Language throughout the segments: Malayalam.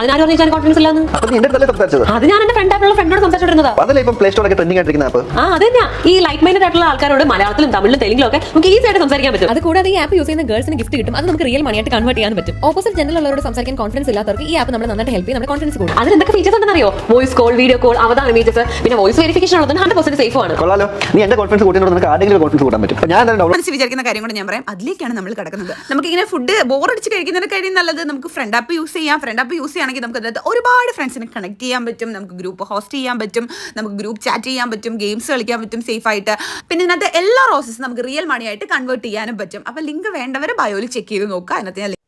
അതിനാരും പറഞ്ഞു ഞാൻ കോൺഫിഡൻസ് ഇല്ലാന്ന്? അപ്പൊ നീ എന്റെ അടുത്തല്ലേ സംസാരിച്ചത്? അത് ഞാൻ എന്റെ ഫ്രണ്ട് ആയിട്ടുള്ള ഫ്രണ്ടിനോട് സംസാരിച്ചിരുന്നതാ അതല്ലേ ഇപ്പം പ്ലേ സ്റ്റോറൊക്കെ ട്രെൻഡിങ് ആയിട്ടിരിക്കുന്ന ആപ്പ് ആ അത് ഈ ലൈറ്റ് ആയിട്ടുള്ള ആൾക്കാരോട് മലയാളത്തിലും തമിഴിലും തെലുങ്കിലും ഒക്കെ നമുക്ക് ഈസി ആയിട്ട് സംസാരിക്കാൻ പറ്റും. അത് കൂടാതെ ഈ ആപ്പ് യൂസ് ചെയ്യുന്ന ഗേൾസിന് ഗിഫ്റ്റ് കിട്ടും. അത് നമുക്ക് റിയൽ മണിയായിട്ട് കൺവേർട്ട് ചെയ്യാൻ പറ്റും. ഓപ്പോസിറ്റ് ജനറലുള്ളവരോട് സംസാരിക്കാൻ കോൺഫിഡൻസ് ഇല്ലാത്തവർക്ക് ഈ ആപ്പ് നമ്മളെ നന്നായിട്ട് ഹെൽപ്പ് ചെയ്യും. നമ്മുടെ കോൺഫിഡൻസ് കൂടും. അതിന് എന്തൊക്കെ ഫീച്ചേഴ്സ് ഉണ്ടെന്ന് അറിയോ voice call video call avatar images പിന്നെ വോയിസ് വെരിഫിക്കേഷൻ ഉള്ളത് ഹൺഡ്രഡ് പെർസെന്റ് സേഫ് ആണ്. കൊള്ളാലോ. നീ എന്റെ കോൺഫിഡൻസ് കൂട്ടിയോണ്ട് നിനക്ക് ആരെങ്കിലും കോൺഫിഡൻസ് കൂട്ടാൻ പറ്റും. ഞാൻ മനസ്സിൽ വിചാരിക്കുന്ന കാര്യം കൂടെ ഞാൻ പറയാം. അതിലേക്കാണ് നമ്മൾ കിടക്കുന്നത്. നമുക്കിങ്ങനെ ഫുഡ് കഴിക്കുന്നതിന് കഴിയും നല്ലത് നമുക്ക് ഫ്രണ്ട് ആപ്പ് യൂസ് ചെയ്യാം. ഫ്രണ്ട് ആപ്പ് യൂസ് ചെയ്യുകയാണെങ്കിൽ നമുക്ക് അതിനകത്ത് ഒരുപാട് ഫ്രണ്ട്സിനെ കണക്ട് ചെയ്യാൻ പറ്റും. നമുക്ക് ഗ്രൂപ്പ് ഹോസ്റ്റ് ചെയ്യാൻ പറ്റും. നമുക്ക് ഗ്രൂപ്പ് ചാറ്റ് ചെയ്യാൻ പറ്റും. ഗെയിംസ് കളിക്കാൻ പറ്റും സേഫ് ആയിട്ട്. പിന്നെ ഇതിനകത്ത് എല്ലാ റോസസ് നമുക്ക് റിയൽ മണി ആയിട്ട് കൺവേർട്ട് ചെയ്യാനും പറ്റും. അപ്പോൾ ലിങ്ക് വേണ്ടവർ ബയോയിൽ ചെക്ക് ചെയ്ത് നോക്കുക അതിനകത്ത്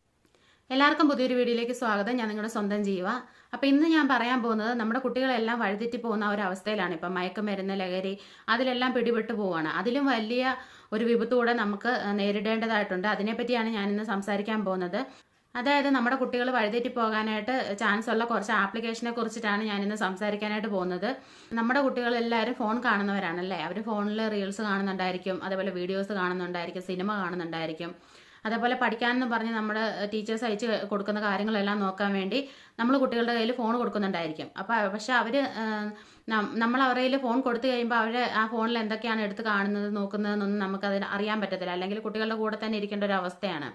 എല്ലാവർക്കും പുതിയൊരു വീഡിയോയിലേക്ക് സ്വാഗതം. ഞാൻ നിങ്ങളുടെ സ്വന്തം ജീവ. അപ്പോൾ ഇന്ന് ഞാൻ പറയാൻ പോകുന്നത് നമ്മുടെ കുട്ടികളെല്ലാം വഴിതെറ്റി പോകുന്ന ഒരു അവസ്ഥയിലാണ്. ഇപ്പം മയക്കുമരുന്ന് ലഹരി അതിലെല്ലാം പിടിപെട്ട് പോവുകയാണ് അതിലും വലിയ ഒരു വിപത്ത് കൂടെ നമുക്ക് നേരിടേണ്ടതായിട്ടുണ്ട്. അതിനെപ്പറ്റിയാണ് ഞാനിന്ന് സംസാരിക്കാൻ പോകുന്നത്. അതായത് നമ്മുടെ കുട്ടികൾ വഴിതെറ്റി പോകാനായിട്ട് ചാൻസ് ഉള്ള കുറച്ച് ആപ്ലിക്കേഷനെ കുറിച്ചിട്ടാണ് ഞാനിന്ന് സംസാരിക്കാനായിട്ട് പോകുന്നത്. നമ്മുടെ കുട്ടികൾ എല്ലാവരും ഫോൺ കാണുന്നവരാണല്ലേ? അവർ ഫോണിൽ റീൽസ് കാണുന്നുണ്ടായിരിക്കും അതേപോലെ വീഡിയോസ് കാണുന്നുണ്ടായിരിക്കും സിനിമ കാണുന്നുണ്ടായിരിക്കും. അതേപോലെ പഠിക്കാനെന്ന് പറഞ്ഞ് നമ്മുടെ ടീച്ചേഴ്സ് അയച്ച് കൊടുക്കുന്ന കാര്യങ്ങളെല്ലാം നോക്കാൻ വേണ്ടി നമ്മൾ കുട്ടികളുടെ കയ്യിൽ ഫോൺ കൊടുക്കുന്നുണ്ടായിരിക്കും. അപ്പോൾ പക്ഷെ അവർ നമ്മൾ അവരുടെ കയ്യിൽ ഫോൺ കൊടുത്തു കഴിയുമ്പോൾ അവർ ആ ഫോണിൽ എന്തൊക്കെയാണ് എടുത്ത് കാണുന്നത് നോക്കുന്നതെന്നൊന്നും നമുക്കതിന് അറിയാൻ പറ്റത്തില്ല. അല്ലെങ്കിൽ കുട്ടികളുടെ കൂടെ തന്നെ ഇരിക്കേണ്ട ഒരു അവസ്ഥയാണ്.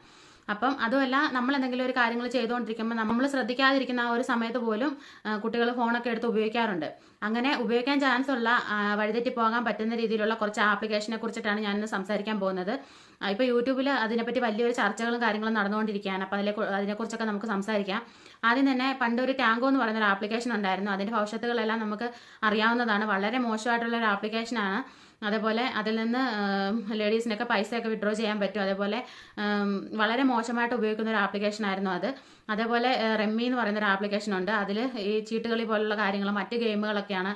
അപ്പം അതുമല്ല നമ്മൾ എന്തെങ്കിലും ഒരു കാര്യങ്ങൾ ചെയ്തുകൊണ്ടിരിക്കുമ്പോൾ നമ്മൾ ശ്രദ്ധിക്കാതിരിക്കുന്ന ആ ഒരു സമയത്ത് പോലും കുട്ടികൾ ഫോണൊക്കെ എടുത്ത് ഉപയോഗിക്കാറുണ്ട്. അങ്ങനെ ഉപയോഗിക്കാൻ ചാൻസ് ഉള്ള വഴിതെറ്റി പോകാൻ പറ്റുന്ന രീതിയിലുള്ള കുറച്ച് ആപ്ലിക്കേഷനെ കുറിച്ചിട്ടാണ് ഞാനിന്ന് സംസാരിക്കാൻ പോകുന്നത്. ഇപ്പോൾ യൂട്യൂബിൽ അതിനെപ്പറ്റി വലിയൊരു ചർച്ചകളും കാര്യങ്ങളും നടന്നുകൊണ്ടിരിക്കുകയാണ്. അപ്പോൾ അതിലെ അതിനെക്കുറിച്ചൊക്കെ നമുക്ക് സംസാരിക്കാം. ആദ്യം തന്നെ പണ്ടൊരു ടാങ്കോ എന്ന് പറയുന്ന ഒരു ആപ്ലിക്കേഷൻ ഉണ്ടായിരുന്നു. അതിന്റെ ഭവിഷ്യത്തുകളെല്ലാം നമുക്ക് അറിയാവുന്നതാണ്. വളരെ മോശമായിട്ടുള്ള ഒരു ആപ്ലിക്കേഷനാണ് അതേപോലെ അതിൽ നിന്ന് ലേഡീസിനൊക്കെ പൈസയൊക്കെ വിഡ്രോ ചെയ്യാൻ പറ്റും. അതേപോലെ വളരെ മോശമായിട്ട് ഉപയോഗിക്കുന്ന ഒരു ആപ്ലിക്കേഷൻ ആയിരുന്നു അത്. അതേപോലെ റെമ്മി എന്ന് പറയുന്ന ഒരു ആപ്ലിക്കേഷൻ ഉണ്ട്. അതിൽ ഈ ചീട്ടുകളി പോലുള്ള കാര്യങ്ങളും മറ്റ് ഗെയിമുകളൊക്കെയാണ്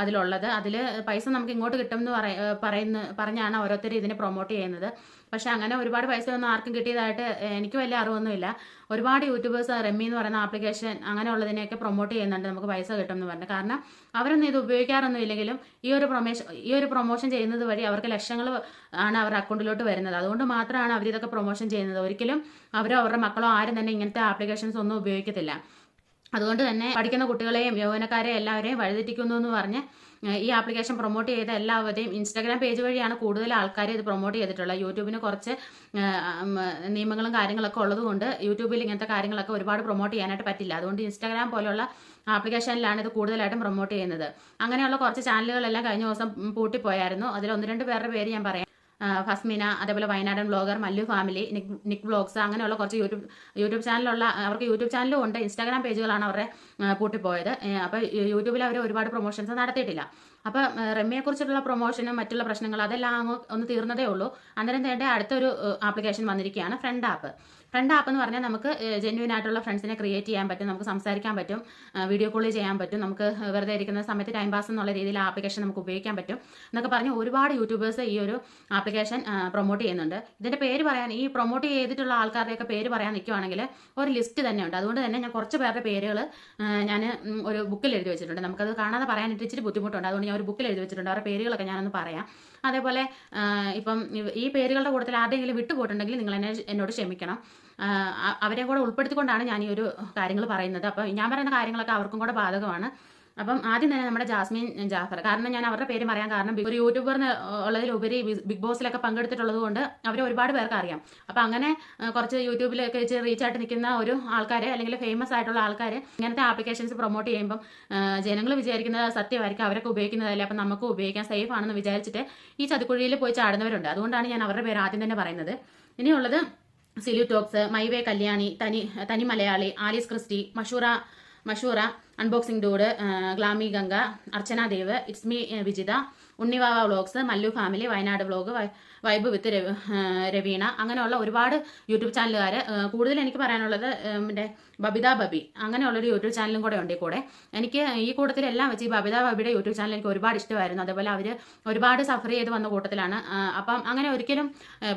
അതിലുള്ളത്. അതിൽ പൈസ നമുക്ക് ഇങ്ങോട്ട് കിട്ടും എന്ന് പറയ പറയുന്ന പറഞ്ഞാണ് ഓരോരുത്തർ ഇതിനെ പ്രൊമോട്ട് ചെയ്യുന്നത്. പക്ഷേ അങ്ങനെ ഒരുപാട് പൈസ ഒന്നും ആർക്കും കിട്ടിയതായിട്ട് എനിക്ക് വലിയ അറിവൊന്നുമില്ല. ഒരുപാട് യൂട്യൂബേഴ്സ് റെമ്മി എന്ന് പറയുന്ന ആപ്ലിക്കേഷൻ അങ്ങനെയുള്ളതിനെയൊക്കെ പ്രൊമോട്ട് ചെയ്യുന്നുണ്ട് നമുക്ക് പൈസ കിട്ടുമെന്ന് പറഞ്ഞു. കാരണം അവരൊന്നും ഇത് ഉപയോഗിക്കാറൊന്നും ഇല്ലെങ്കിലും ഈ ഒരു പ്രൊമോഷൻ ഈ ഒരു പ്രൊമോഷൻ ചെയ്യുന്നത് വഴി അവർക്ക് ലക്ഷങ്ങൾ ആണ് അവരുടെ അക്കൗണ്ടിലോട്ട് വരുന്നത്. അതുകൊണ്ട് മാത്രമാണ് അവർ ഇതൊക്കെ പ്രൊമോഷൻ ചെയ്യുന്നത്. ഒരിക്കലും അവരോ അവരുടെ മക്കളോ ആരും തന്നെ ഇങ്ങനത്തെ ആപ്ലിക്കേഷൻസ് ഒന്നും ഉപയോഗിക്കത്തില്ല. അതുകൊണ്ട് തന്നെ പഠിക്കുന്ന കുട്ടികളെയും യൗവനക്കാരെയും എല്ലാവരെയും വഴിതെറ്റിക്കുന്നു എന്ന് പറഞ്ഞ് ഈ ആപ്ലിക്കേഷൻ പ്രൊമോട്ട് ചെയ്ത എല്ലാവരുടെയും ഇൻസ്റ്റാഗ്രാം പേജ് വഴിയാണ് കൂടുതൽ ആൾക്കാർ ഇത് പ്രൊമോട്ട് ചെയ്തിട്ടുള്ളത്. യൂട്യൂബിന് കുറച്ച് നിയമങ്ങളും കാര്യങ്ങളൊക്കെ ഉള്ളതുകൊണ്ട് യൂട്യൂബിൽ ഇങ്ങനത്തെ കാര്യങ്ങളൊക്കെ ഒരുപാട് പ്രൊമോട്ട് ചെയ്യാനായിട്ട് പറ്റില്ല. അതുകൊണ്ട് ഇൻസ്റ്റാഗ്രാം പോലുള്ള ആപ്ലിക്കേഷനിലാണ് ഇത് കൂടുതലായിട്ടും പ്രൊമോട്ട് ചെയ്യുന്നത്. അങ്ങനെയുള്ള കുറച്ച് ചാനലുകളെല്ലാം കഴിഞ്ഞ ദിവസം പൂട്ടിപ്പോയായിരുന്നു. അതിൽ ഒന്ന് രണ്ട് പേരുടെ പേര് ഞാൻ പറയാം. ഫസ്മിന അതേപോലെ വയനാടൻ blogger Mallu family Nik Nik blogs അങ്ങനെയുള്ള കുറച്ച് യൂട്യൂബ് യൂട്യൂബ് ചാനലുള്ള അവർക്ക് യൂട്യൂബ് ചാനലും ഉണ്ട് ഇൻസ്റ്റാഗ്രാം പേജുകളാണ് അവരുടെ പൂട്ടിപ്പോയത്. അപ്പോൾ യൂട്യൂബിൽ അവർ ഒരുപാട് പ്രൊമോഷൻസ് നടത്തിയിട്ടില്ല. അപ്പോൾ റമ്മിയെക്കുറിച്ചുള്ള പ്രൊമോഷനും മറ്റുള്ള പ്രശ്നങ്ങളും അതെല്ലാം അങ്ങ് ഒന്ന് തീർന്നതേ ഉള്ളൂ. അന്നേരം തേണ്ട അടുത്തൊരു ആപ്ലിക്കേഷൻ വന്നിരിക്കുകയാണ് ഫ്രണ്ട് ആപ്പ്. ഫ്രണ്ട് ആപ്പ് എന്ന് പറഞ്ഞാൽ നമുക്ക് ജെന്യൂൻ ആയിട്ടുള്ള ഫ്രണ്ട്സിനെ ക്രിയേറ്റ് ചെയ്യാൻ പറ്റും നമുക്ക് സംസാരിക്കാൻ പറ്റും വീഡിയോ കോൾ ചെയ്യാൻ പറ്റും നമുക്ക് വെറുതെ ഇരിക്കുന്ന സമയത്ത് ടൈം പാസ് എന്നുള്ള രീതിയിൽ ആപ്ലിക്കേഷൻ നമുക്ക് ഉപയോഗിക്കാൻ പറ്റും എന്നൊക്കെ പറഞ്ഞ് ഒരുപാട് യൂട്യൂബേഴ്സ് ഈ ഒരു ആപ്ലിക്കേഷൻ പ്രൊമോട്ട് ചെയ്യുന്നുണ്ട്. ഇതിന്റെ പേര് പറയാൻ ഈ പ്രൊമോട്ട് ചെയ്തിട്ടുള്ള ആൾക്കാരുടെയൊക്കെ പേര് പറയാൻ നിൽക്കുവാണെങ്കിൽ ഒരു ലിസ്റ്റ് തന്നെ ഉണ്ട്. അതുകൊണ്ട് തന്നെ ഞാൻ കുറച്ച് പേരുടെ പേരുകൾ ഞാൻ ഒരു ബുക്കിൽ എഴുതി വെച്ചിട്ടുണ്ട്. നമുക്കത് കാണാതെ പറയാനായിട്ട് ഇച്ചിരി ബുദ്ധിമുട്ടുണ്ട്. അതുകൊണ്ട് ഞാൻ ഒരു ബുക്കിൽ എഴുതി വെച്ചിട്ടുണ്ട്. അവരുടെ പേരുകളൊക്കെ ഞാനൊന്ന് പറയാം. അതേപോലെ ഇപ്പം ഈ പേരുകളുടെ കൂട്ടത്തിൽ ആരെങ്കിലും വിട്ടുപോയിട്ടുണ്ടെങ്കിൽ നിങ്ങൾ എന്നെ എന്നോട് ക്ഷമിക്കണം. അവരെ കൂടെ ഉൾപ്പെടുത്തിക്കൊണ്ടാണ് ഞാൻ ഈ ഒരു കാര്യങ്ങൾ പറയുന്നത്. അപ്പം ഞാൻ പറയുന്ന കാര്യങ്ങളൊക്കെ അവർക്കും കൂടെ ബാധകമാണ്. അപ്പം ആദ്യം തന്നെ നമ്മുടെ ജാസ്മിൻ ജാഫർ. കാരണം ഞാൻ അവരുടെ പേര് പറയാൻ കാരണം ഒരു യൂട്യൂബർ ഉള്ളതിലുപരി ബിഗ് ബോസിലൊക്കെ പങ്കെടുത്തിട്ടുള്ളത് കൊണ്ട് അവരെ ഒരുപാട് പേർക്ക് അറിയാം. അപ്പം അങ്ങനെ കുറച്ച് യൂട്യൂബിലൊക്കെ വെച്ച് റീച്ച് ആയിട്ട് നിൽക്കുന്ന ഒരു ആൾക്കാർ അല്ലെങ്കിൽ ഫേമസ് ആയിട്ടുള്ള ആൾക്കാർ ഇങ്ങനത്തെ ആപ്ലിക്കേഷൻസ് പ്രൊമോട്ട് ചെയ്യുമ്പം ജനങ്ങൾ വിചാരിക്കുന്നത് സത്യമായിരിക്കും അവരൊക്കെ ഉപയോഗിക്കുന്നതല്ലേ അപ്പം നമുക്ക് ഉപയോഗിക്കാൻ സേഫ് ആണെന്ന് വിചാരിച്ചിട്ട് ഈ ചതിക്കുഴിയിൽ പോയി ചാടുന്നവരുണ്ട്. അതുകൊണ്ടാണ് ഞാൻ അവരുടെ പേര് ആദ്യം തന്നെ പറയുന്നത്. ഇനിയുള്ളത് Silu talks my way Kalyani Thani Thani Malayali Alice Christy Mashura Mashura unboxing dude glamy Ganga Archana Dev it's me Vijitha Unnivava vlogs Mallu family Wayanad vlog vibe with Raveena അങ്ങനെയുള്ള ഒരുപാട് യൂട്യൂബ് ചാനലുകാർ കൂടുതൽ എനിക്ക് പറയാനുള്ളത് എന്റെ ബബിത ബബി. അങ്ങനെയുള്ളൊരു യൂട്യൂബ് ചാനലും കൂടെ ഉണ്ട് ഈ കൂടെ. എനിക്ക് ഈ കൂട്ടത്തിലെല്ലാം വെച്ച് ഈ ബബിത ബബിയുടെ യൂട്യൂബ് ചാനൽ എനിക്ക് ഒരുപാട് ഇഷ്ടമായിരുന്നു. അതേപോലെ അവർ ഒരുപാട് സഫർ ചെയ്ത് വന്ന കൂട്ടത്തിലാണ്. അപ്പം അങ്ങനെ ഒരിക്കലും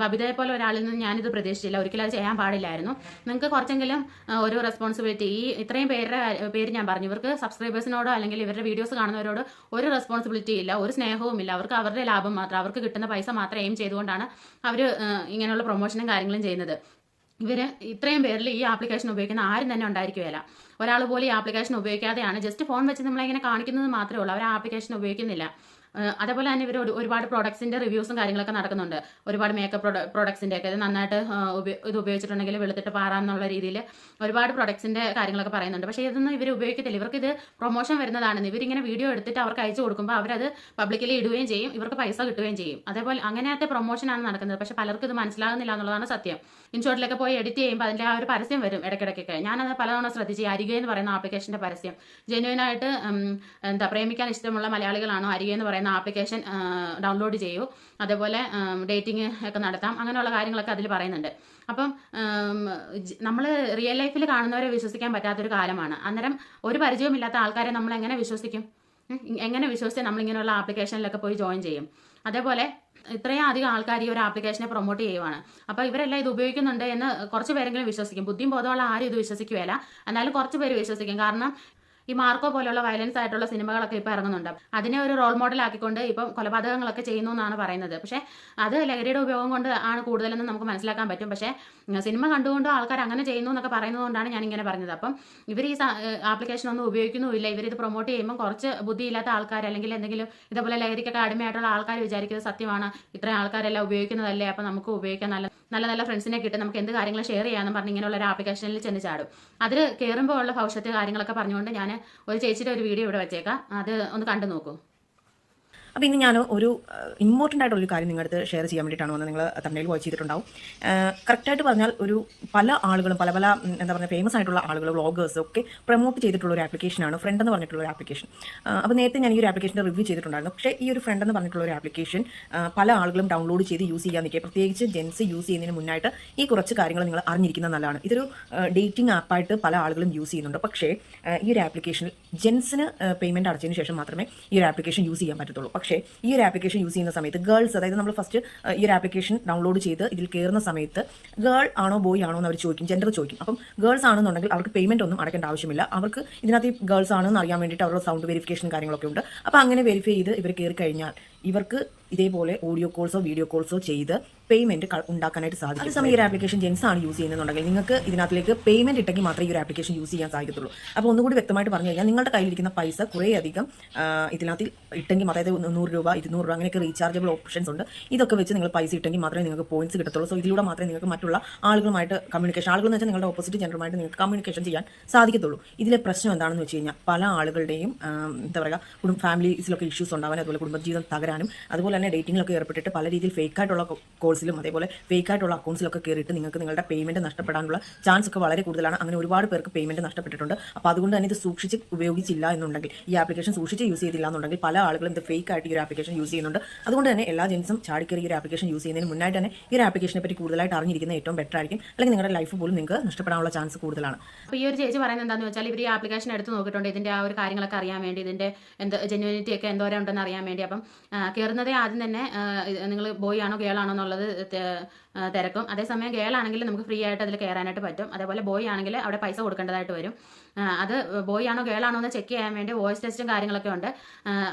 ബബിതയെ പോലെ ഒരാളിൽ നിന്ന് ഞാനിത് പ്രതീക്ഷിച്ചില്ല. ഒരിക്കലും അത് ചെയ്യാൻ പാടില്ലായിരുന്നു. നിങ്ങൾക്ക് കുറച്ചെങ്കിലും ഒരു റെസ്പോൺസിബിലിറ്റി ഈ ഇത്രയും പേരുടെ പേര് ഞാൻ പറഞ്ഞു. ഇവർക്ക് സബ്സ്ക്രൈബേഴ്സിനോടോ അല്ലെങ്കിൽ ഇവരുടെ വീഡിയോസ് കാണുന്നവരോട് ഒരു റെസ്പോൺസിബിലിറ്റി ഇല്ല ഒരു സ്നേഹവും ഇല്ല. അവർക്ക് അവരുടെ ലാഭം മാത്രം അവർക്ക് കിട്ടുന്ന പൈസ മാത്രം എയിം ചെയ്തുകൊണ്ടാണ് അവർ ഇങ്ങനെയുള്ള പ്രൊമോഷനും കാര്യങ്ങളും ചെയ്യുന്നത്. ഇവർ ഇത്രയും പേരിൽ ഈ ആപ്ലിക്കേഷൻ ഉപയോഗിക്കുന്ന ആരും തന്നെ ഉണ്ടായിരിക്കുകയില്ല. ഒരാൾ പോലും ഈ ആപ്ലിക്കേഷൻ ഉപയോഗിക്കാതെയാണ്. ജസ്റ്റ് ഫോൺ വെച്ച് നമ്മളിങ്ങനെ കാണിക്കുന്നത് മാത്രമേ ഉള്ളൂ. അവർ ആ ആപ്ലിക്കേഷൻ ഉപയോഗിക്കുന്നില്ല. അതേപോലെ തന്നെ ഇവർ ഒരുപാട് പ്രോഡക്ട്സിന്റെ റിവ്യൂസും കാര്യങ്ങളൊക്കെ നടക്കുന്നുണ്ട്. ഒരുപാട് മേക്കപ്പ് പ്രോഡക്ട്സിന്റെ ഒക്കെ. നന്നായിട്ട് ഇത് ഉപയോഗിച്ചിട്ടുണ്ടെങ്കിൽ വെളുത്തിട്ട് പാറാന്നുള്ള രീതിയിൽ ഒരുപാട് പ്രൊഡക്ട്സിന്റെ കാര്യങ്ങളൊക്കെ പറയുന്നുണ്ട്. പക്ഷേ ഇതൊന്നും ഇവർ ഉപയോഗിക്കത്തില്ല. ഇവർക്ക് ഇത് പ്രൊമോഷൻ വരുന്നതാണ് ഇവരിങ്ങനെ വീഡിയോ എടുത്തിട്ട് അവർക്ക് അയച്ചു കൊടുക്കുമ്പോൾ അവരത് പബ്ലിക്കലി ഇടുകയും ചെയ്യും. ഇവർക്ക് പൈസ കിട്ടുകയും ചെയ്യും. അതേപോലെ അങ്ങനത്തെ പ്രൊമോഷനാണ് നടക്കുന്നത്. പക്ഷേ പലർക്കും ഇത് മനസ്സിലാകുന്നില്ല എന്നുള്ളതാണ് സത്യം. ഇൻഷോട്ടിലൊക്കെ പോയി എഡിറ്റ് ചെയ്യുമ്പോൾ അതിന്റെ ആ ഒരു പരസ്യം വരും ഇടയ്ക്കിടയ്ക്കൊക്കെ. ഞാനത് പലതവണ ശ്രദ്ധിച്ചു അരികെ എന്ന് പറയുന്ന ആപ്ലിക്കേഷന്റെ പരസ്യം. ജെന്യുവനായിട്ട് എന്താ പ്രേമിക്കാൻ ഇഷ്ടമുള്ള മലയാളികളാണോ അരികെ എന്ന് പറയുന്ന ആപ്ലിക്കേഷൻ ഡൗൺലോഡ് ചെയ്യൂ. അതേപോലെ ഡേറ്റിംഗ് ഒക്കെ നടത്താം. അങ്ങനെയുള്ള കാര്യങ്ങളൊക്കെ അതിൽ പറയുന്നുണ്ട്. അപ്പം നമ്മൾ റിയൽ ലൈഫിൽ കാണുന്നവരെ വിശ്വസിക്കാൻ പറ്റാത്തൊരു കാലമാണ്. അന്നേരം ഒരു പരിചയമില്ലാത്ത ആൾക്കാരെ നമ്മൾ എങ്ങനെ വിശ്വസിക്കും എങ്ങനെ വിശ്വസിച്ച് നമ്മൾ ഇങ്ങനെയുള്ള ആപ്ലിക്കേഷനിലൊക്കെ പോയി ജോയിൻ ചെയ്യും? അതേപോലെ ഇത്രയും അധികം ആൾക്കാർ ഈ ഒരു ആപ്ലിക്കേഷനെ പ്രൊമോട്ട് ചെയ്യുവാണ്. അപ്പോൾ ഇവരെല്ലാം ഇത് ഉപയോഗിക്കുന്നുണ്ട് എന്ന് കുറച്ച് പേരെങ്കിലും വിശ്വസിക്കും. ബുദ്ധിയും ബോധമുള്ള ആരും ഇത് വിശ്വസിക്കുകയില്ല. എന്നാലും കുറച്ച് പേര് വിശ്വസിക്കും. കാരണം ഈ മാർക്കോ പോലെയുള്ള വയലൻസ് ആയിട്ടുള്ള സിനിമകളൊക്കെ ഇപ്പോൾ ഇറങ്ങുന്നുണ്ട്. അതിനെ ഒരു റോൾ മോഡൽ ആക്കിക്കൊണ്ട് ഇപ്പം കൊലപാതകങ്ങളൊക്കെ ചെയ്യുന്നു എന്നാണ് പറയുന്നത്. പക്ഷേ അത് ലഹരിയുടെ ഉപയോഗം കൊണ്ട് ആണ് കൂടുതലെന്ന് നമുക്ക് മനസ്സിലാക്കാൻ പറ്റും. പക്ഷേ സിനിമ കണ്ടുകൊണ്ട് ആൾക്കാർ അങ്ങനെ ചെയ്യുന്നു എന്നൊക്കെ പറയുന്നതുകൊണ്ടാണ് ഞാൻ ഇങ്ങനെ പറഞ്ഞത്. അപ്പം ഇവർ ഈ ആപ്ലിക്കേഷൻ ഒന്നും ഉപയോഗിക്കുന്നുമില്ല. ഇവരിത് പ്രൊമോട്ട് ചെയ്യുമ്പോൾ കുറച്ച് ബുദ്ധിയില്ലാത്ത ആൾക്കാർ അല്ലെങ്കിൽ എന്തെങ്കിലും ഇതുപോലെ ലഹരിക്കൊക്കെ അടിമയായിട്ടുള്ള ആൾക്കാർ വിചാരിക്കുന്നത് സത്യമാണ്. ഇത്രയും ആൾക്കാരെല്ലാം ഉപയോഗിക്കുന്നതല്ലേ? അപ്പം നമുക്ക് ഉപയോഗിക്കാൻ നല്ല നല്ല നല്ല ഫ്രണ്ട്സിനെ കിട്ടും. നമുക്ക് എന്ത് കാര്യങ്ങൾ ഷെയർ ചെയ്യാമെന്ന് പറഞ്ഞ് ഇങ്ങനെയുള്ള ഒരു ആപ്ലിക്കേഷനിൽ ചെന്ന് ചാടും. അതിൽ കയറുമ്പോൾ ഉള്ള ഭവിഷ്യത്ത് കാര്യങ്ങളൊക്കെ പറഞ്ഞുകൊണ്ട് ഞാൻ ഒരു ചേച്ചിയുടെ ഒരു വീഡിയോ ഇവിടെ വെച്ചേക്കാം. അത് ഒന്ന് കണ്ടു നോക്കൂ. അപ്പോൾ ഇന്ന് ഞാൻ ഒരു ഇമ്പോർട്ടന്റ് ആയിട്ടുള്ള ഒരു കാര്യം നിങ്ങളുടെ അടുത്ത് ഷെയർ ചെയ്യാൻ വേണ്ടിയിട്ടാണ് വന്നത്. നിങ്ങൾ തമിഴിൽ വായിച്ച് ചെയ്തിട്ടുണ്ടാവും. കറക്റ്റായിട്ട് പറഞ്ഞാൽ ഒരു പല ആളുകളും പല പല എന്താ പറയുക ഫേമസ് ആയിട്ടുള്ള ആളുകൾ വ്ളോഗേഴ്സ് ഒക്കെ പ്രൊമോട്ട് ചെയ്തിട്ടുള്ള ഒരു ആപ്ലിക്കേഷനാണ് ഫ്രണ്ട് എന്ന് പറഞ്ഞിട്ടുള്ള ഒരു ആപ്ലിക്കേഷൻ അപ്പോൾ നേരത്തെ ഞാൻ ഈ ഒരു ആപ്ലിക്കേഷന്റെ റിവ്യൂ ചെയ്തിട്ടുണ്ടായിരുന്നു. പക്ഷേ ഈ ഒരു ഫ്രണ്ട് എന്ന് പറഞ്ഞിട്ടുള്ള ഒരു ആപ്ലിക്കേഷൻ പല ആളുകളും ഡൗൺലോഡ് ചെയ്ത് യൂസ് ചെയ്യാൻ നിൽക്കുക. പ്രത്യേകിച്ച് ജെൻസ് യൂസ് ചെയ്യുന്നതിന് മുന്നായിട്ട് ഈ കുറച്ച് കാര്യങ്ങൾ നിങ്ങൾ അറിഞ്ഞിരിക്കുന്നത് നല്ലതാണ്. ഇതൊരു ഡേറ്റിംഗ് ആപ്പായിട്ട് പല ആളുകളും യൂസ് ചെയ്യുന്നുണ്ട്. പക്ഷേ ഈ ഒരു ആപ്ലിക്കേഷനിൽ ജെൻസിന് പേയ്മെന്റ് അടച്ചതിന് ശേഷം മാത്രമേ ഈ ഒരു ആപ്ലിക്കേഷൻ യൂസ് ചെയ്യാൻ പറ്റത്തുള്ളൂ. പക്ഷേ ഈ ഒരു ആപ്ലിക്കേഷൻ യൂസ് ചെയ്യുന്ന സമയത്ത് ഗേൾസ് അതായത് നമ്മൾ ഫസ്റ്റ് ഈ ഒരു ആപ്ലിക്കേഷൻ ഡൗൺലോഡ് ചെയ്ത് ഇതിൽ കയറുന്ന സമയത്ത് ഗേൾ ആണോ ബോയ് ആണോ എന്ന് അവർ ചോദിക്കും ജെൻഡർ ചോദിക്കും. അപ്പം ഗേൾസ് ആണെന്നുണ്ടെങ്കിൽ അവർക്ക് പേയ്മെന്റ് ഒന്നും അടക്കേണ്ട ആവശ്യമില്ല. അവർക്ക് ഇതിനകത്ത് ഗേൾസ് ആണെന്ന് അറിയാൻ വേണ്ടിയിട്ട് അവരുടെ സൗണ്ട് വെരിഫിക്കേഷൻ കാര്യങ്ങളൊക്കെ ഉണ്ട്. അപ്പോൾ അങ്ങനെ വെരിഫൈ ചെയ്ത് ഇവർ കയറി കഴിഞ്ഞാൽ ഇവർക്ക് ഇതേപോലെ ഓഡിയോ കോൾസോ വീഡിയോ കോൾസോ ചെയ്ത് പേയ്മെന്റ് ഉണ്ടാക്കാനായിട്ട് സാധിക്കും. അതേസമയം ഈ ഒരു ആപ്ലിക്കേഷൻ ജെൻസ് ആണ് യൂസ് ചെയ്യുന്നുണ്ടെങ്കിൽ നിങ്ങൾക്ക് ഇതിനകത്തിലേക്ക് പേയ്മെന്റ് ഇട്ടെങ്കിൽ മാത്രമേ ഈ ഒരു ആപ്ലിക്കേഷൻ യൂസ് ചെയ്യാൻ സാധിക്കത്തുള്ളൂ. അപ്പോൾ ഒന്നുകൂടി വ്യക്തമായിട്ട് പറഞ്ഞു കഴിഞ്ഞാൽ നിങ്ങളുടെ കയ്യിലിരിക്കുന്ന പൈസ കുറേ അധികം ആ, ഇതിനകത്ത് ഇട്ടെങ്കിൽ അതായത് നൂറ് രൂപ ഇരുന്നൂറ് രൂപ അങ്ങനെയൊക്കെ റീചാർജബിൾ ഓപ്ഷൻസ് ഉണ്ട്. ഇതൊക്കെ വെച്ച് നിങ്ങൾ പൈസ ഇട്ടെങ്കിൽ മാത്രമേ നിങ്ങൾക്ക് പോയിന്റ്സ് കിട്ടത്തുള്ളൂ. സോ ഇതിലൂടെ മാത്രമേ നിങ്ങൾക്ക് മറ്റുള്ള ആളുകളുമായിട്ട് കമ്മ്യൂണിക്കേഷൻ ആളുകൾ എന്ന് വെച്ചാൽ നിങ്ങളുടെ ഓപ്പോസിറ്റ് ജനറുമായിട്ട് നിങ്ങൾക്ക് കമ്മ്യൂണിക്കേഷൻ ചെയ്യാൻ സാധിക്കത്തുള്ളൂ. ഇതിലെ പ്രശ്നം എന്താണെന്ന് വെച്ച് കഴിഞ്ഞാൽ പല ആളുകളുടെയും എന്താ പറയുക കുടുംബ ഫാമിലീസിലൊക്കെ ഇഷ്യൂസ് ഉണ്ടാവാൻ അതുപോലെ കുടുംബജീവിതം തകരാനും അതുപോലെ തന്നെ ഡേറ്റിംഗിലൊക്കെ ഏർപ്പെട്ടിട്ട് പല രീതിയിൽ ഫേക്ക് ആയിട്ടുള്ള കോഴ്സിലും അതേപോലെ ഫേക്ക് ആയിട്ടുള്ള അക്കൗണ്ട്സിലൊക്കെ കയറിയിട്ട് നിങ്ങൾക്ക് നിങ്ങളുടെ പേയ്മെന്റ് നഷ്ടപ്പെടാനുള്ള ചാൻസ് ഒക്കെ വളരെ കൂടുതലാണ്. അങ്ങനെ ഒരുപാട് പേർക്ക് പേയ്മെന്റ് നഷ്ടപ്പെട്ടിട്ടുണ്ട്. അപ്പോൾ അതുകൊണ്ട് തന്നെ ഇത് സൂക്ഷിച്ച് ഉപയോഗിച്ചില്ല എന്നുണ്ടെങ്കിൽ ഈ ആപ്ലിക്കേഷൻ സൂക്ഷിച്ച് യൂസ് ചെയ്തില്ല എന്നുണ്ടെങ്കിൽ പല ആളുകളും ഇത് ഫേക്ക് ആയിട്ട് ഈ ഒരു ആപ്ലിക്കേഷൻ യൂസ് ചെയ്യുന്നുണ്ട്. അതുകൊണ്ട് തന്നെ എല്ലാ ജെൻസും ചാടിക്കറി ഈ ഒരു ആപ്ലിക്കേഷൻ യൂസ് ചെയ്യുന്നതിന് മുന്നായിട്ട് തന്നെ ഈ ഒരു ആപ്ലിക്കേഷനെ പറ്റി കൂടുതലായിട്ട് അറിഞ്ഞിരിക്കുന്ന ഏറ്റവും ബെറ്റർ ആയിരിക്കും. അല്ലെങ്കിൽ നിങ്ങളുടെ ലൈഫ് പോലും നിങ്ങൾക്ക് നഷ്ടപ്പെടാനുള്ള ചാൻസ് കൂടുതലാണ്. അപ്പോൾ ഈ ഒരു ചേച്ചി പറയുന്നത് എന്താണെന്ന് വെച്ചാൽ ഇവർ ഈ ആപ്ലിക്കേഷൻ എടുത്ത് നോക്കിയിട്ടുണ്ട്. ഇതിന്റെ ആ ഒരു കാര്യങ്ങളൊക്കെ അറിയാൻ വേണ്ടി ഇതിന്റെ എന്ത് ജെന്യൂനിറ്റി ഒക്കെ എന്തോരം ഉണ്ടെന്ന് അറിയാൻ വേണ്ടി. അപ്പം കയറുന്നതേ ആദ്യം തന്നെ നിങ്ങൾ ബോയ് ആണോ ഗേൾ ആണോ എന്നുള്ളത് തിരക്കും. അതേസമയം ഗേൾ ആണെങ്കിൽ നമുക്ക് ഫ്രീ ആയിട്ട് അതിൽ കയറാനായിട്ട് പറ്റും. അതേപോലെ ബോയ് ആണെങ്കിൽ അവിടെ പൈസ കൊടുക്കേണ്ടതായിട്ട് വരും. അത് ബോയ് ആണോ ഗേൾ ആണോ എന്ന് ചെക്ക് ചെയ്യാൻ വേണ്ടി വോയിസ് ടെസ്റ്റും കാര്യങ്ങളൊക്കെ ഉണ്ട്.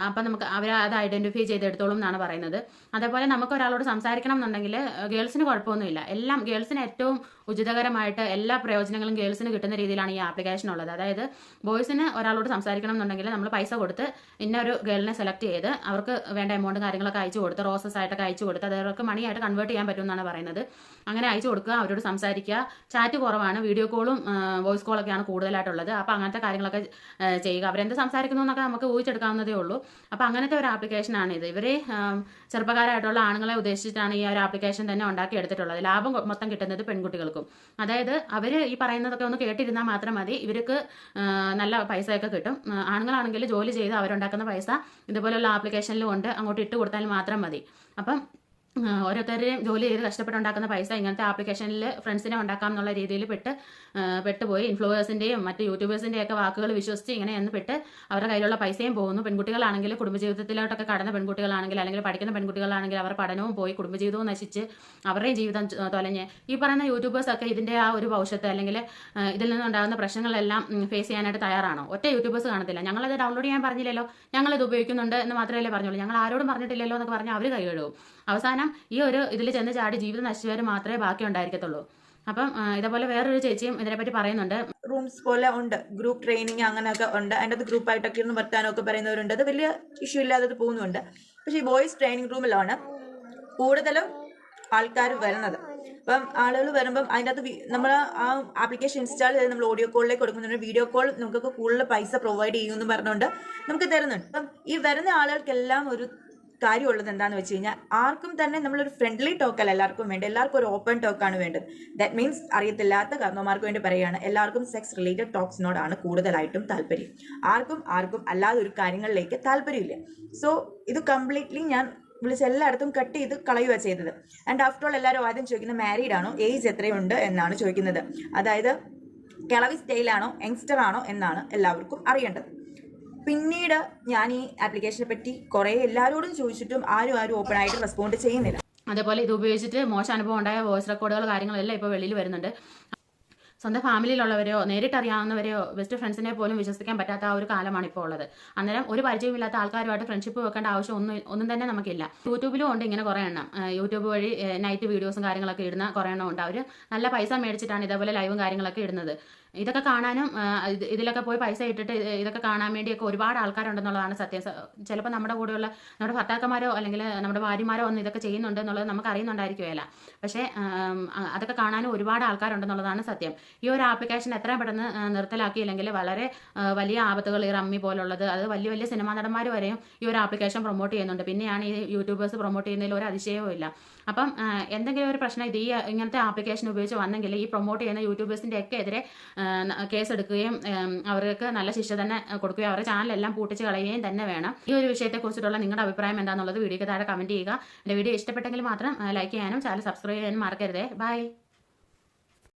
അപ്പം നമുക്ക് അവർ അത് ഐഡന്റിഫൈ ചെയ്തെടുത്തോളും എന്നാണ് പറയുന്നത്. അതേപോലെ നമുക്ക് ഒരാളോട് സംസാരിക്കണം എന്നുണ്ടെങ്കിൽ ഗേൾസിന് കുഴപ്പമൊന്നുമില്ല. എല്ലാം ഗേൾസിന് ഏറ്റവും ഉചിതകരമായിട്ട് എല്ലാ പ്രയോജനങ്ങളും ഗേൾസിന് കിട്ടുന്ന രീതിയിലാണ് ഈ ആപ്ലിക്കേഷൻ ഉള്ളത്. അതായത് ബോയ്സിന് ഒരാളോട് സംസാരിക്കണം എന്നുണ്ടെങ്കിൽ നമ്മൾ പൈസ കൊടുത്ത് ഇന്ന ഒരു ഗേളിനെ സെലക്ട് ചെയ്ത് അവർക്ക് വേണ്ട എമൗണ്ടും കാര്യങ്ങളൊക്കെ അയച്ചു കൊടുത്ത് റോസസ് ആയിട്ടൊക്കെ അയച്ചു കൊടുത്ത് അത് അവർക്ക് മണിയായിട്ട് കൺവേർട്ട് ചെയ്യാൻ പറ്റും എന്നാണ് പറയുന്നത്. അങ്ങനെ അയച്ചു കൊടുക്കുക അവരോട് സംസാരിക്കുക. ചാറ്റ് കുറവാണ് വീഡിയോ കോളും വോയിസ് കോളൊക്കെയാണ് കൂടുതലായിട്ടുള്ളത്. അപ്പോൾ അങ്ങനത്തെ കാര്യങ്ങളൊക്കെ ചെയ്യുക. അവരെന്ത് സംസാരിക്കുന്നു എന്നൊക്കെ നമുക്ക് ഊഹിച്ചെടുക്കാവുന്നതേ ഉള്ളൂ. അപ്പോൾ അങ്ങനത്തെ ഒരു ആപ്ലിക്കേഷനാണ് ഇത്. ഇവർ ചെറുപ്പക്കാരായിട്ടുള്ള ആണുങ്ങളെ ഉദ്ദേശിച്ചിട്ടാണ് ഈ ഒരു ആപ്ലിക്കേഷൻ തന്നെ ഉണ്ടാക്കി എടുത്തിട്ടുള്ളത്. ലാഭം മൊത്തം കിട്ടുന്നത് പെൺകുട്ടികൾക്കും. അതായത് അവർ ഈ പറയുന്നതൊക്കെ ഒന്ന് കേട്ടിരുന്നാൽ മാത്രം മതി. ഇവർക്ക് നല്ല പൈസയൊക്കെ കിട്ടും. ആണുങ്ങളാണെങ്കിൽ ജോലി ചെയ്ത് അവരുണ്ടാക്കുന്ന പൈസ ഇതുപോലെയുള്ള ആപ്ലിക്കേഷനിലും ഉണ്ട്. അങ്ങോട്ട് ഇട്ട് കൊടുത്താൽ മാത്രം മതി. അപ്പം ഓരോരുത്തരുടെയും ജോലി ചെയ്ത് കഷ്ടപ്പെട്ടുണ്ടാക്കുന്ന പൈസ ഇങ്ങനത്തെ ആപ്ലിക്കേഷനിൽ ഫ്രണ്ട്സിനെ ഉണ്ടാക്കാം എന്നുള്ള രീതിയിൽ പെട്ട് പെട്ടുപോയി. ഇൻഫ്ലുവേഴ്സിന്റെയും മറ്റ് യൂട്യൂബേഴ്സിന്റെയും ഒക്കെ വാക്കുകൾ വിശ്വസിച്ച് ഇങ്ങനെ എന്ന് പെട്ട് അവരുടെ കയ്യിലുള്ള പൈസയും പോകുന്നു. പെൺകുട്ടികളാണെങ്കിൽ കുടുംബജീവിതത്തിലോട്ടൊക്കെ കടന്ന പെൺകുട്ടികളാണെങ്കിൽ അല്ലെങ്കിൽ പഠിക്കുന്ന പെൺകുട്ടികളാണെങ്കിൽ അവർ പഠനവും പോയി കുടുംബജീവിതവും നശിച്ച് അവരുടെയും ജീവിതം തൊലഞ്ഞ്. ഈ പറയുന്ന യൂട്യൂബേഴ്സൊക്കെ ഇതിന്റെ ആ ഒരു ഭവിഷ്യത്ത് അല്ലെങ്കിൽ ഇതിൽ നിന്നുണ്ടാകുന്ന പ്രശ്നങ്ങളെല്ലാം ഫേസ് ചെയ്യാനായിട്ട് തയ്യാറാണോ? ഒറ്റ യൂട്യൂബേഴ്സ് കാണത്തില്ല. ഞങ്ങളത് ഡൗൺലോഡ് ചെയ്യാൻ പറഞ്ഞില്ലല്ലോ. ഞങ്ങളിത് ഉപയോഗിക്കുന്നുണ്ട് എന്ന് മാത്രമല്ലേ പറഞ്ഞുള്ളൂ. ഞങ്ങൾ ആരോടും പറഞ്ഞിട്ടില്ലല്ലോ എന്നൊക്കെ പറഞ്ഞാൽ അവർ കൈ കഴുകും. അവസാനം ഈ ഒരു ഇതിൽ ചെന്ന് ചാടി ജീവിതം നശിച്ചവർ മാത്രമേ ബാക്കി ഉണ്ടായിരിക്കത്തുള്ളൂ. അപ്പം ഇതേപോലെ വേറൊരു ചേച്ചിയും ഇതിനെപ്പറ്റി പറയുന്നുണ്ട്. റൂംസ് പോലെ ഉണ്ട്. ഗ്രൂപ്പ് ട്രെയിനിങ് അങ്ങനെയൊക്കെ ഉണ്ട്. അതിന്റെ അത് ഗ്രൂപ്പായിട്ടൊക്കെ ഇരുന്ന് വർത്താനമൊക്കെ പറയുന്നവരുണ്ട്. അത് വലിയ ഇഷ്യൂ ഇല്ലാതെ പോകുന്നുണ്ട്. പക്ഷേ ഈ ബോയ്സ് ട്രെയിനിങ് റൂമിലാണ് കൂടുതലും ആൾക്കാർ വരുന്നത്. അപ്പം ആളുകൾ വരുമ്പം അതിന്റെ അകത്ത് നമ്മൾ ആ ആപ്ലിക്കേഷൻ ഇൻസ്റ്റാൾ ചെയ്ത് നമ്മൾ ഓഡിയോ കോളിലേക്ക് കൊടുക്കുന്നുണ്ട്. വീഡിയോ കോൾ നമുക്കൊക്കെ കൂടുതൽ പൈസ പ്രൊവൈഡ് ചെയ്യുമെന്ന് പറഞ്ഞുകൊണ്ട് നമുക്ക് തരുന്നുണ്ട്. അപ്പം ഈ വരുന്ന ആളുകൾക്കെല്ലാം ഒരു കാര്യമുള്ളത് എന്താണെന്ന് വെച്ച് കഴിഞ്ഞാൽ ആർക്കും തന്നെ നമ്മളൊരു ഫ്രണ്ട്ലി ടോക്കല്ല എല്ലാവർക്കും വേണ്ട എല്ലാവർക്കും ഒരു ഓപ്പൺ ടോക്കാണ് വേണ്ടത്. ദാറ്റ് മീൻസ് അറിയത്തില്ലാത്ത കാരണവന്മാർക്ക് വേണ്ടി പറയുകയാണ്. എല്ലാവർക്കും സെക്സ് റിലേറ്റഡ് ടോക്സിനോടാണ് കൂടുതലായിട്ടും താല്പര്യം. ആർക്കും ആർക്കും അല്ലാതെ ഒരു കാര്യങ്ങളിലേക്ക് താല്പര്യമില്ല. സോ ഇത് കംപ്ലീറ്റ്ലി ഞാൻ വിളിച്ച് എല്ലായിടത്തും കട്ട് ചെയ്ത് കളയുക ചെയ്തത്. ആൻഡ് ആഫ്റ്റർ ഓൾ എല്ലാവരും ആദ്യം ചോദിക്കുന്നത് മാരീഡ് ആണോ? ഏജ് എത്രയുണ്ട്? എന്നാണ് ചോദിക്കുന്നത്. അതായത് കിളവി സ്റ്റൈലാണോ യങ്സ്റ്റർ ആണോ? എന്നാണ് എല്ലാവർക്കും അറിയേണ്ടത്. പിന്നീട് ഞാൻ ഈ ആപ്ലിക്കേഷനെ പറ്റി കുറേ എല്ലാവരോടും ചോദിച്ചിട്ടും ആരും ആരും ഓപ്പൺ ആയിട്ട് റെസ്പോണ്ട് ചെയ്യുന്നില്ല. അതേപോലെ ഇത് ഉപയോഗിച്ചിട്ട് മോശം അനുഭവം ഉണ്ടായ വോയിസ് റെക്കോർഡുകൾ കാര്യങ്ങളെല്ലാം ഇപ്പോൾ വെളിയിൽ വരുന്നുണ്ട്. സ്വന്തം ഫാമിലിയിലുള്ളവരെയോ നേരിട്ടറിയാവുന്നവരെയോ ബെസ്റ്റ് ഫ്രണ്ട്സിനെ പോലും വിശ്വസിക്കാൻ പറ്റാത്ത ആ ഒരു കാലമാണ് ഇപ്പോൾ ഉള്ളത്. അന്നേരം ഒരു പരിചയമില്ലാത്ത ആൾക്കാരുമായിട്ട് ഫ്രണ്ട്ഷിപ്പ് വെക്കേണ്ട ആവശ്യം ഒന്നും ഒന്നും തന്നെ നമുക്കില്ല. യൂട്യൂബിലും ഉണ്ട് ഇങ്ങനെ കുറേ എണ്ണം. യൂട്യൂബ് വഴി നൈറ്റ് വീഡിയോസും കാര്യങ്ങളൊക്കെ ഇടുന്ന കുറേ എണ്ണം ഉണ്ട്. അവർ നല്ല പൈസ മേടിച്ചിട്ടാണ് ഇതേപോലെ ലൈവും കാര്യങ്ങളൊക്കെ ഇടുന്നത്. ഇതൊക്കെ കാണാനും ഇതിലൊക്കെ പോയി പൈസ ഇട്ടിട്ട് ഇതൊക്കെ കാണാൻ വേണ്ടിയൊക്കെ ഒരുപാട് ആൾക്കാരുണ്ടെന്നുള്ളതാണ് സത്യം. ചിലപ്പോൾ നമ്മുടെ കൂടെയുള്ള നമ്മുടെ ഭർത്താക്കന്മാരോ അല്ലെങ്കിൽ നമ്മുടെ ഭാര്യമാരോ ഒന്നും ഇതൊക്കെ ചെയ്യുന്നുണ്ട് എന്നുള്ളത് നമുക്ക് അറിയുന്നുണ്ടായിരിക്കുകയില്ല പക്ഷേ അതൊക്കെ കാണാനും ഒരുപാട് ആൾക്കാരുണ്ടെന്നുള്ളതാണ് സത്യം. ഈ ഒരു ആപ്ലിക്കേഷൻ എത്രയും പെട്ടെന്ന് നിർത്തലാക്കിയില്ലെങ്കിൽ വളരെ വലിയ ആപത്തുകൾ ഈ റമ്മി പോലുള്ളത് അത് വലിയ വലിയ സിനിമാ നടന്മാർ വരെയും ഈ ഒരു ആപ്ലിക്കേഷൻ പ്രൊമോട്ട് ചെയ്യുന്നുണ്ട്. പിന്നെയാണ് ഈ യൂട്യൂബേഴ്സ് പ്രൊമോട്ട് ചെയ്യുന്നതിൽ ഒരു അതിശയവും ഇല്ല. അപ്പം എന്തെങ്കിലും ഒരു പ്രശ്നം ഇത് ഈ ഇങ്ങനത്തെ ആപ്ലിക്കേഷൻ ഉപയോഗിച്ച് വന്നെങ്കിൽ ഈ പ്രൊമോട്ട് ചെയ്യുന്ന യൂട്യൂബേഴ്സിന്റെ ഒക്കെ എതിരെ കേസെടുക്കുകയും അവർക്ക് നല്ല ശിക്ഷ തന്നെ കൊടുക്കുകയും അവരുടെ ചാനലെല്ലാം പൂട്ടിച്ച് കളയുകയും തന്നെ വേണം. ഈ ഒരു വിഷയത്തെക്കുറിച്ചിട്ടുള്ള നിങ്ങളുടെ അഭിപ്രായം എന്താണെന്നുള്ളത് വീഡിയോക്ക് താഴെ കമന്റ് ചെയ്യുക. എന്റെ വീഡിയോ ഇഷ്ടപ്പെട്ടെങ്കിൽ മാത്രം ലൈക്ക് ചെയ്യാനും ചാനൽ സബ്സ്ക്രൈബ് ചെയ്യാനും മറക്കരുതേ. ബൈ.